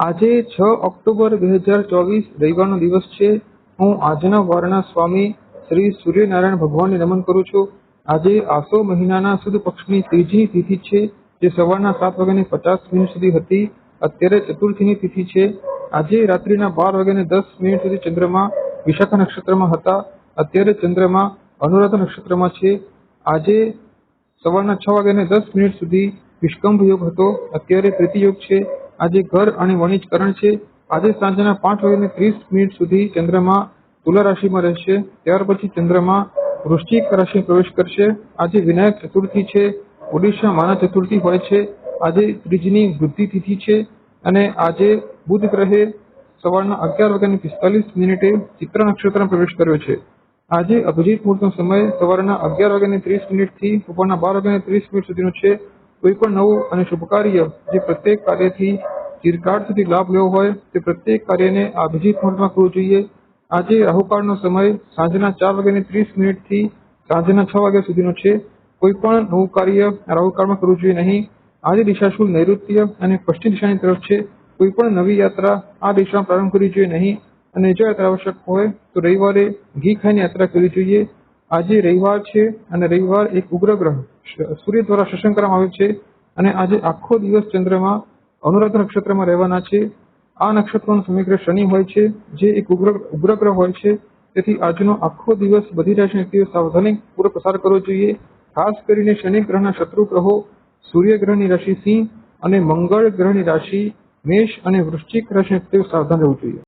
આજે છ ઓક્ટોબર બે હજાર ચોવીસ રવિવારનો દિવસ છે. હું આજના વારના સ્વામી શ્રી સૂર્યનારાયણ ભગવાનને નમન કરું છું. આજે આસો મહિનાના સુદ પક્ષની ત્રીજી તિથિ છે, જે સવારના સાત વાગ્યાને પચાસ મિનિટ સુધી હતી. અત્યારે ચતુર્થીની તિથિ છે. આજે રાત્રિના બાર વાગ્યાને દસ મિનિટ સુધી ચંદ્રમા વિશાખા નક્ષત્રમાં હતા. અત્યારે ચંદ્રમા અનુરાધા નક્ષત્રમાં છે. આજે સવારના છ વાગ્યાને દસ મિનિટ સુધી વિષ્કંભ યોગ હતો. અત્યારે પ્રીતિ યોગ છે. આજે ઘર અને વણિજકરણ છે. આજે સાંજના પાંચ વાગ્યાને ત્રીસ મિનિટ સુધી ચંદ્રમા તુલા રાશિમાં રહેશે. ત્યાર પછી ચંદ્રમા વૃશ્ચિક રાશિમાં પ્રવેશ કરશે. આજે વિનાયક ચતુર્થી છે. ઓડિશા માના ચતુર્થી હોય છે. આજે ત્રીજની વૃદ્ધિ તિથિ છે. અને આજે બુધ ગ્રહે સવારના અગિયાર વાગ્યાની પિસ્તાલીસ મિનિટે ચિત્ર નક્ષત્રમાં પ્રવેશ કર્યો છે. આજે અભિજીત મુહૂર્તનો સમય સવારના અગિયાર વાગ્યાની ત્રીસ મિનિટથી બપોરના બાર વાગ્યાને ત્રીસ મિનિટ સુધીનો છે. કોઈ પણ નવું અને શુભ કાર્ય જે પ્રત્યેક કાર્યથી ચિરકાળ સુધી લાભ લેવો હોય, તે પ્રત્યેક કાર્યને આ અભિજીત મુહૂર્તમાં કરવું જોઈએ. આજે રાહુકાળનો સમય સાંજના ચાર વાગ્યાને ત્રીસ મિનિટથી સાંજના છ વાગ્યા સુધીનો છે. કોઈ પણ નવું કાર્ય રાહુકાળમાં કરવું જોઈએ નહીં. આજે દિશાશુલ નૈઋત્ય અને પશ્ચિમ દિશાની તરફ છે. કોઈ પણ નવી યાત્રા આ દિશામાં પ્રારંભ કરવી જોઈએ નહીં. અને જો યાત્રા આવશ્યક હોય, તો રવિવારે ઘી ખાઈને યાત્રા કરવી જોઈએ. આજે રવિવાર છે અને રવિવાર એક ઉગ્ર ગ્રહ સૂર્ય દ્વારા શસન કરવામાં આવે છે અને આજે આખો દિવસ ચંદ્રમાં અનુરાધા નક્ષત્રમાં રહેવાના છે. આ નક્ષત્રનો સમગ્ર શનિ હોય છે, જે એક ઉગ્ર ઉગ્ર ગ્રહ હોય છે. તેથી આજનો આખો દિવસ બધી રાશિના વ્યક્તિઓ સાવધાની પૂર્વક પસાર કરવો જોઈએ. ખાસ કરીને શનિ ગ્રહના શત્રુ ગ્રહો, સૂર્ય ગ્રહની રાશિ સિંહ અને મંગળ ગ્રહની રાશિ મેષ અને વૃશ્ચિક રાશિના વ્યક્તિઓ સાવધાન રહેવું જોઈએ.